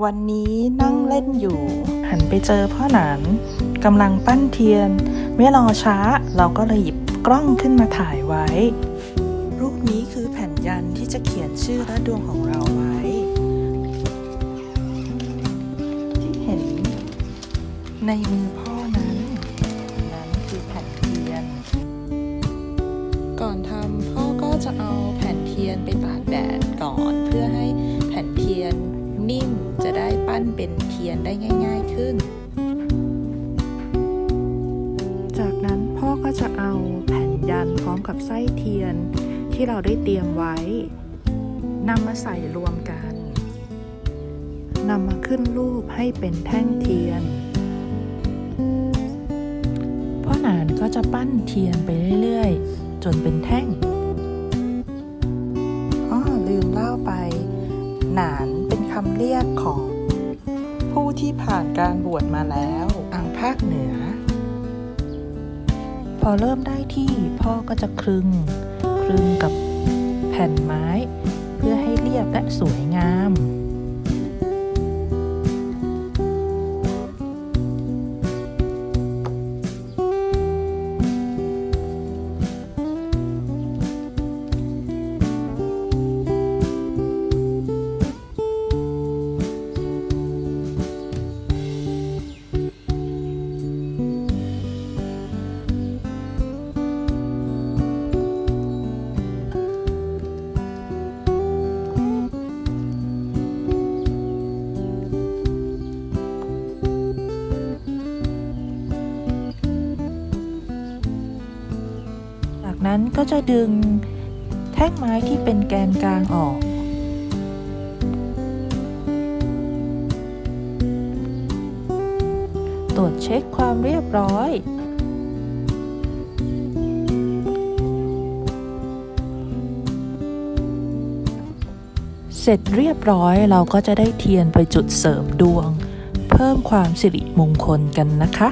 วันนี้นั่งเล่นอยู่ หันไปเจอพ่อหนานกำลังปั้นเทียน ไม่รอช้าเราก็เลยหยิบกล้องขึ้นมาถ่ายไว้ รูปนี้คือแผ่นยันที่จะเขียนชื่อและดวงของเราไว้ ที่เห็นในมือพ่อนั้น นั้นคือแผ่นเทียน ก่อนทำพ่อก็จะเอาแผ่นเทียนไปตากแดดก่อนเพื่อให้แผ่นเทียนนิ่ม จะได้ปั้นเป็นเทียนได้ง่าย ๆขึ้น จากนั้นพ่อก็จะเอาแผ่นยันพร้อมกับไส้เทียนที่เราได้เตรียมไว้นำมาใส่รวมกันนำมาขึ้นรูปให้เป็นแท่งเทียน พ่อหนานก็จะปั้นเทียนไปเรื่อยๆ จนเป็นแท่ง อ้อลืมเล่าไป หนานเป็นคำเรียกของ ผู้ที่ผ่านการบวชมาแล้วทางภาคเหนือ พอเริ่มได้ที่พ่อก็จะคลึง คลึงกับแผ่นไม้ เพื่อให้เรียบและสวยงาม นั้นก็จะดึงแท่งไม้ที่เป็นแกนกลางออก ตรวจเช็คความเรียบร้อยเสร็จเรียบร้อยเราก็จะได้เทียนไปจุดเสริมดวง เพิ่มความสิริมงคลกันนะคะ